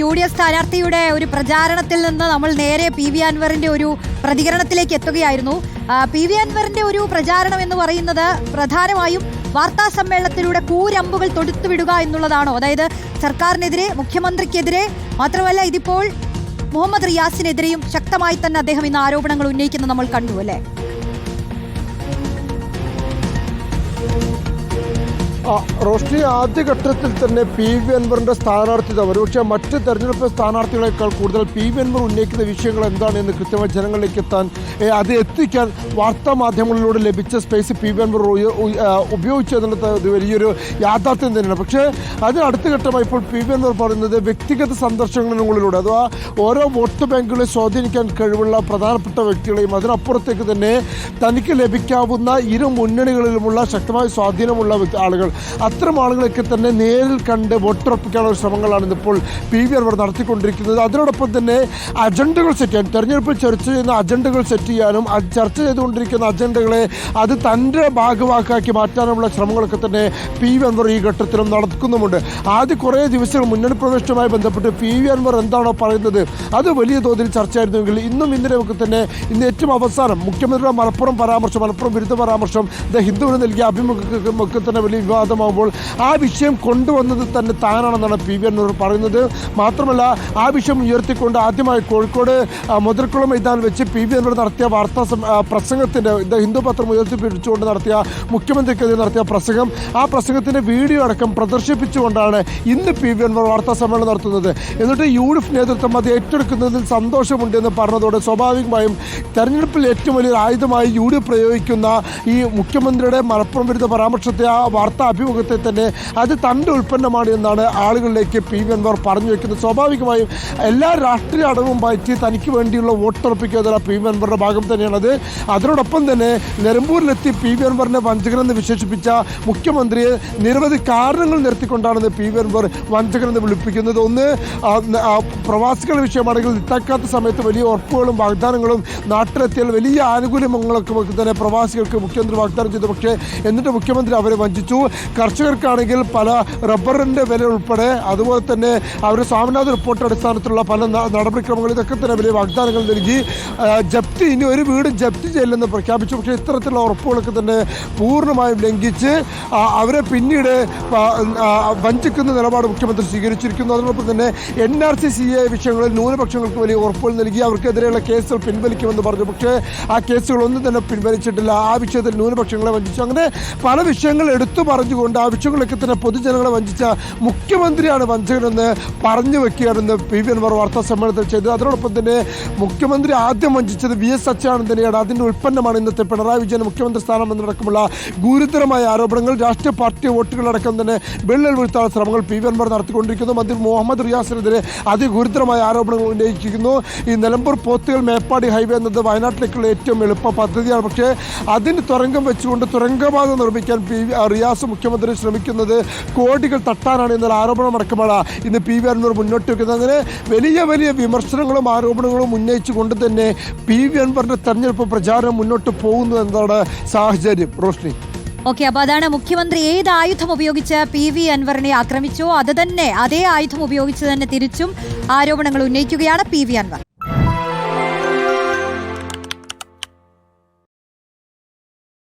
U D F സ്ഥാനാർത്ഥിയുടെ ഒരു പ്രചാരണത്തിൽ നിന്ന് നമ്മൾ നേരെ പി വി അൻവറിന്റെ ഒരു പ്രതികരണത്തിലേക്ക് എത്തുകയായിരുന്നു. പി വി അൻവറിന്റെ ഒരു പ്രചാരണം എന്ന് പറയുന്നത് പ്രധാനമായും വാർത്താ സമ്മേളനത്തിലൂടെ കൂരമ്പുകൾ തൊടുത്തുവിടുക എന്നുള്ളതാണോ. അതായത് സർക്കാരിനെതിരെ മുഖ്യമന്ത്രിക്കെതിരെ മാത്രമല്ല ഇതിപ്പോൾ മുഹമ്മദ് റിയാസിനെതിരെയും ശക്തമായി തന്നെ അദ്ദേഹം ഇന്ന് ആരോപണങ്ങൾ ഉന്നയിക്കുന്നത് നമ്മൾ കണ്ടു അല്ലേ? റോഷ്നി ആദ്യഘട്ടത്തിൽ തന്നെ പി വി അൻവറിന്റെ സ്ഥാനാർത്ഥിത ഒരുപക്ഷെ മറ്റ് തെരഞ്ഞെടുപ്പ് സ്ഥാനാർത്ഥികളെക്കാൾ കൂടുതൽ പി വി അൻവർ ഉന്നയിക്കുന്ന വിഷയങ്ങൾ എന്താണെന്ന് കൃത്യമായി ജനങ്ങളിലേക്ക് എത്താൻ അത് എത്തിക്കാൻ വാർത്താ മാധ്യമങ്ങളിലൂടെ ലഭിച്ച സ്പേസ് പി വി അൻവർ ഉപയോഗിച്ചതിന്റെ വലിയൊരു യാഥാർത്ഥ്യം തന്നെയാണ്. പക്ഷേ അതിന് അടുത്ത ഘട്ടമായി ഇപ്പോൾ പി വി അൻവർ പറയുന്നത് വ്യക്തിഗത സന്ദർശനങ്ങളിലൂടെ അഥവാ ഓരോ വോട്ട് ബാങ്കുകളെ സ്വാധീനിക്കാൻ കഴിവുള്ള പ്രധാനപ്പെട്ട വ്യക്തികളെയും അതിനപ്പുറത്തേക്ക് തന്നെ തനിക്ക് ലഭിക്കാവുന്ന ഇരു മുന്നണികളിലുമുള്ള ശക്തമായ സ്വാധീനമുള്ള ആളുകൾ. അത്തരം ആളുകളൊക്കെ തന്നെ നേരിൽ കണ്ട് വോട്ടുറപ്പിക്കാനുള്ള ശ്രമങ്ങളാണ് ഇന്നിപ്പോൾ പി വി അവർ നടത്തിക്കൊണ്ടിരിക്കുന്നത്. അതിനോടൊപ്പം തന്നെ അജണ്ടകൾ സെറ്റ് ചെയ്യാൻ തെരഞ്ഞെടുപ്പിൽ ചർച്ച ചെയ്യുന്ന അജണ്ടകൾ സെറ്റ് ചെയ്യാനും ചർച്ച ചെയ്തുകൊണ്ടിരിക്കുന്ന അജണ്ടകളെ അത് തന്റെ ഭാഗവാക്കാക്കി മാറ്റാനുമുള്ള ശ്രമങ്ങളൊക്കെ തന്നെ പി വി അൻവർ ഈ ഘട്ടത്തിലും നടക്കുന്നുമുണ്ട്. ആദ്യ കുറേ ദിവസങ്ങൾ മുന്നണി പ്രവേശനവുമായി ബന്ധപ്പെട്ട് പി വി അൻവർ എന്താണോ പറയുന്നത് അത് വലിയ തോതിൽ ചർച്ചയായിരുന്നുവെങ്കിൽ ഇന്നും ഇന്നലെയൊക്കെ തന്നെ ഇന്ന് ഏറ്റവും അവസാനം മുഖ്യമന്ത്രിയുടെ മലപ്പുറം പരാമർശം മലപ്പുറം വിരുദ്ധ പരാമർശം ദ ഹിന്ദുവിന് നൽകിയ അഭിമുഖമൊക്കെ തന്നെ വലിയ വിവാദമാകുമ്പോൾ ആ വിഷയം കൊണ്ടുവന്നത് തന്നെ താനാണെന്നാണ് പി വി അന്നൂർ പറയുന്നത്. മാത്രമല്ല ആ വിഷയം ഉയർത്തിക്കൊണ്ട് ആദ്യമായി കോഴിക്കോട് മുതൽക്കുളം മൈതാനിൽ വെച്ച് പി വി അന്നൂർ നടത്തിയ വാർത്താ പ്രസംഗത്തിന്റെ ഹിന്ദു പത്രം ഉയർത്തിപ്പിടിച്ചുകൊണ്ട് നടത്തിയ മുഖ്യമന്ത്രിക്കെതിരെ നടത്തിയ പ്രസംഗം. ആ പ്രസംഗത്തിന്റെ വീഡിയോ അടക്കം പ്രദർശിപ്പിച്ചുകൊണ്ടാണ് ഇന്ന് പി വി അൻവർ വാർത്താ സമ്മേളനം നടത്തുന്നത്. എന്നിട്ട് യു ഡി എഫ് നേതൃത്വം അത് ഏറ്റെടുക്കുന്നതിൽ സന്തോഷമുണ്ടെന്ന് പറഞ്ഞതോടെ സ്വാഭാവികമായും തെരഞ്ഞെടുപ്പിൽ ഏറ്റവും വലിയൊരു ആയുധമായി യു ഡി എഫ് പ്രയോഗിക്കുന്ന ഈ മുഖ്യമന്ത്രിയുടെ മലപ്പുറം വിരുദ്ധ പരാമർശത്തെ ആ വാർത്താ അഭിമുഖത്തെ തന്നെ അത് തന്റെ ഉൽപ്പന്നമാണ് എന്നാണ് ആളുകളിലേക്ക് പി വി അൻവർ പറഞ്ഞു വെക്കുന്നത്. സ്വാഭാവികമായും എല്ലാ രാഷ്ട്രീയ അടവും പറ്റി തനിക്ക് വേണ്ടിയുള്ള വോട്ടുറപ്പിക്കുക എന്നുള്ള പി വി അൻവറിന്റെ ഭാഗം തന്നെയാണത്. അതിനോടൊപ്പം തന്നെ നിലമ്പൂരിലെത്തി പി വി അൻവറിനെ വഞ്ചകനെന്ന് വിശേഷിപ്പിച്ച മുഖ്യമന്ത്രിയെ നിരവധി കാരണങ്ങൾ നിർത്തിക്കൊണ്ടാണ് പി വി അൻവർ വഞ്ചകനെന്ന് വിളിപ്പിക്കുന്നത്. ഒന്ന് പ്രവാസികളുടെ വിഷയമാണെങ്കിൽ നിത്താക്കാത്ത സമയത്ത് വലിയ ഉറപ്പുകളും വാഗ്ദാനങ്ങളും നാട്ടിലെത്തിയാൽ വലിയ ആനുകൂല്യങ്ങളൊക്കെ തന്നെ പ്രവാസികൾക്ക് മുഖ്യമന്ത്രി വാഗ്ദാനം ചെയ്തു. പക്ഷേ എന്നിട്ട് മുഖ്യമന്ത്രി അവരെ വഞ്ചിച്ചു. കർഷകർക്കാണെങ്കിൽ പല റബ്ബറിന്റെ വില ഉൾപ്പെടെ അതുപോലെ തന്നെ അവർ സ്വാമിനാഥ് റിപ്പോർട്ട് അടിസ്ഥാനത്തിലുള്ള പല നടപടിക്രമങ്ങൾ ഇതൊക്കെ തന്നെ വലിയ വാഗ്ദാനങ്ങൾ നൽകി. ജപ്തി ഇനി ഒരു വീടും ജപ്തി ചെയ്യില്ലെന്ന് പ്രഖ്യാപിച്ചു. പക്ഷേ ഇത്തരത്തിലുള്ള ഉറപ്പുകളൊക്കെ തന്നെ പൂർണമായും ലംഘിച്ച് അവരെ പിന്നീട് വഞ്ചിക്കുന്ന നിലപാട് മുഖ്യമന്ത്രി സ്വീകരിച്ചിരിക്കുന്നു. അതോടൊപ്പം തന്നെ N R C C A വിഷയങ്ങളിൽ ന്യൂനപക്ഷങ്ങൾക്ക് വലിയ ഉറപ്പുകൾ നൽകി. അവർക്കെതിരെയുള്ള കേസുകൾ പിൻവലിക്കുമെന്ന് പറഞ്ഞു. പക്ഷേ ആ കേസുകളൊന്നും തന്നെ പിൻവലിച്ചിട്ടില്ല. ആ വിഷയത്തിൽ ന്യൂനപക്ഷങ്ങളെ വഞ്ചിച്ചു. അങ്ങനെ പല വിഷയങ്ങൾ എടുത്തു പറഞ്ഞുകൊണ്ട് ആ വിഷയങ്ങളൊക്കെ തന്നെ പൊതുജനങ്ങളെ വഞ്ചിച്ച മുഖ്യമന്ത്രിയാണ് വഞ്ചകനെന്ന് പറഞ്ഞു വെക്കുകയാണെന്ന് പി വി അൻവർ വാർത്താ സമ്മേളനത്തിൽ ചെയ്തത് അതിനോടൊപ്പം തന്നെ മുഖ്യമന്ത്രി ആദ്യം വഞ്ചിച്ചത് വി എസ് അച്യുതാനന്ദനെയാണ്. അതിന്റെ ഉൽപ്പന്നമാണ് ഇന്നത്തെ പിണറായി വിജയൻ മുഖ്യമന്ത്രി സ്ഥാനം എന്നടക്കമുള്ള ഗുരുതരമായ ആരോപണങ്ങൾ രാഷ്ട്രീയ പാർട്ടി വോട്ടുകളടക്കം തന്നെ വിള്ളൽ വീഴ്ത്താനുള്ള ശ്രമങ്ങൾ പി വി അൻവർ നടത്തിക്കൊണ്ടിരിക്കുന്നു. മന്ത്രി മുഹമ്മദ് റിയാസിനെതിരെ അതിഗുരുതരമായ ആരോപണങ്ങൾ ഉന്നയിക്കുന്നു ഈ നിലമ്പൂർ പോത്തുകൾ മേപ്പാടി ഹൈവേ എന്നത് വയനാട്ടിലേക്കുള്ള ഏറ്റവും എളുപ്പ പദ്ധതിയാണ്. പക്ഷേ അതിന് തുരങ്കം വെച്ചുകൊണ്ട് തുരങ്കപാത നിർമ്മിക്കാൻ പി റിയാസ് മുഖ്യമന്ത്രി ശ്രമിക്കുന്നത് കോടികൾ തട്ടാനാണ് എന്നൊരു ആരോപണം അടക്കമാണ് ഇന്ന് പി വി അൻവർ മുന്നോട്ട് വെക്കുന്നത്. അങ്ങനെ വലിയ വലിയ വിമർശനങ്ങളും ആരോപണങ്ങളും ഉന്നയിച്ചുകൊണ്ട് തന്നെ പി വി അൻവറിന്റെ തെരഞ്ഞെടുപ്പ് പ്രചാരണം മുന്നോട്ട് പോകുന്നു എന്നതാണ് സാഹചര്യം. റോഷ്നി. ഓക്കെ അപ്പൊ അതാണ് മുഖ്യമന്ത്രി ഏത് ആയുധം ഉപയോഗിച്ച് പി വി അൻവറിനെ ആക്രമിച്ചോ അത് തന്നെ അതേ ആയുധം ഉപയോഗിച്ച് തന്നെ തിരിച്ചും ആരോപണങ്ങൾ ഉന്നയിക്കുകയാണ് പി വി അൻവർ.